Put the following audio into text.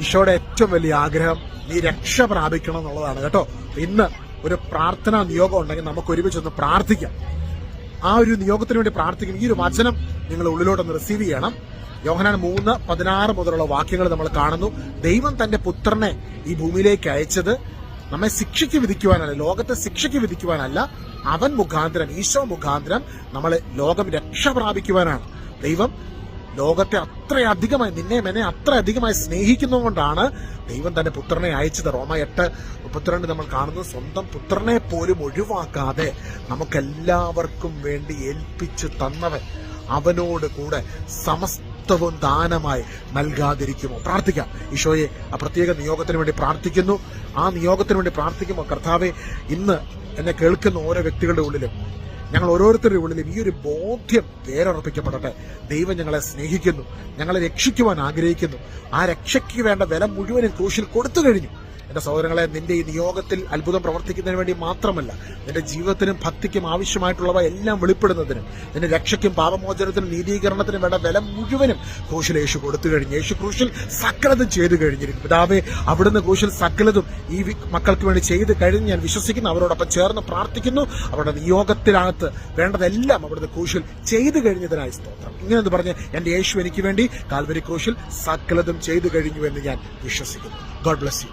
ഈശോയുടെ ഏറ്റവും വലിയ ആഗ്രഹം നീ രക്ഷ പ്രാപിക്കണം എന്നുള്ളതാണ്. കേട്ടോ ഇന്ന് ഒരു പ്രാർത്ഥനാ നിയോഗം ഉണ്ടെങ്കിൽ നമുക്ക് ഒരുമിച്ചൊന്ന് പ്രാർത്ഥിക്കാം. ആ ഒരു നിയോഗത്തിന് വേണ്ടി പ്രാർത്ഥിക്കും ഈ ഒരു വചനം നിങ്ങൾ ഉള്ളിലോട്ടൊന്ന് റിസീവ് ചെയ്യണം. യോഹനാൻ മൂന്ന് പതിനാറ് മുതലുള്ള വാക്യങ്ങൾ നമ്മൾ കാണുന്നു. ദൈവം തന്റെ പുത്രനെ ഈ ഭൂമിയിലേക്ക് അയച്ചത് നമ്മെ ശിക്ഷയ്ക്ക് വിധിക്കുവാനല്ല ലോകത്തെ ശിക്ഷയ്ക്ക് വിധിക്കുവാനല്ല അവൻ മുഖാന്തരം ഈശോ മുഖാന്തരം നമ്മളെ ലോകം രക്ഷ പ്രാപിക്കുവാനാണ്. ദൈവം ലോകത്തെ അത്രയധികമായി നിന്നെ എന്നെ അത്രയധികമായി സ്നേഹിക്കുന്നതുകൊണ്ടാണ് ദൈവം തന്റെ പുത്രനെ അയച്ചത്. റോമ എട്ട് മുപ്പത്തിരണ്ട് നമ്മൾ കാണുന്നത് സ്വന്തം പുത്രനെ പോലും ഒഴിവാക്കാതെ നമുക്കെല്ലാവർക്കും വേണ്ടി ഏൽപ്പിച്ചു തന്നവൻ അവനോട് കൂടെ സമസ്തവും ദാനമായി നൽകാതിരിക്കുമോ? പ്രാർത്ഥിക്കാം. ഈശോയെ ആ പ്രത്യേക നിയോഗത്തിന് വേണ്ടി പ്രാർത്ഥിക്കുന്നു. ആ നിയോഗത്തിന് വേണ്ടി പ്രാർത്ഥിക്കുമ്പോൾ കർത്താവെ ഇന്ന് എന്നെ കേൾക്കുന്ന ഓരോ വ്യക്തികളുടെ ഉള്ളിലും ഞങ്ങൾ ഓരോരുത്തരുടെ ഉള്ളിലും ഈ ഒരു ബോധ്യം വേരുറപ്പിക്കപ്പെടട്ടെ. ദൈവം ഞങ്ങളെ സ്നേഹിക്കുന്നു. ഞങ്ങളെ രക്ഷിക്കുവാൻ ആഗ്രഹിക്കുന്നു. ആ രക്ഷയ്ക്ക് വേണ്ട വില മുഴുവനും ക്രൂശിൽ കൊടുത്തു കഴിഞ്ഞു. എന്റെ സഹോദരങ്ങളെ നിന്റെ ഈ നിയോഗത്തിൽ അത്ഭുതം പ്രവർത്തിക്കുന്നതിന് വേണ്ടി മാത്രമല്ല നിന്റെ ജീവിതത്തിനും ഭക്തിക്കും ആവശ്യമായിട്ടുള്ളവ എല്ലാം വെളിപ്പെടുന്നതിനും നിന്റെ രക്ഷയ്ക്കും പാപമോചനത്തിനും നീതീകരണത്തിനും വേണ്ട വില മുഴുവനും ക്രൂശിൽ യേശു കൊടുത്തു കഴിഞ്ഞു. യേശു ക്രൂശിൽ സകലതും ചെയ്തു കഴിഞ്ഞിരിക്കും പിതാവേ അവിടുന്ന് ക്രൂശിൽ സകലതും ഈ മക്കൾക്ക് വേണ്ടി ചെയ്ത് കഴിഞ്ഞ്. ഞാൻ വിശ്വസിക്കുന്നു അവരോടൊപ്പം ചേർന്ന് പ്രാർത്ഥിക്കുന്നു. അവരുടെ നിയോഗത്തിനകത്ത് വേണ്ടതെല്ലാം അവിടുന്ന് ക്രൂശിൽ ചെയ്തു കഴിഞ്ഞതിനായി സ്തോത്രം. ഇങ്ങനെ പറഞ്ഞ് എന്റെ യേശു എനിക്ക് വേണ്ടി കാൽവരി ക്രൂശിൽ സകലതും ചെയ്തു കഴിഞ്ഞു എന്ന് ഞാൻ വിശ്വസിക്കുന്നു. God bless you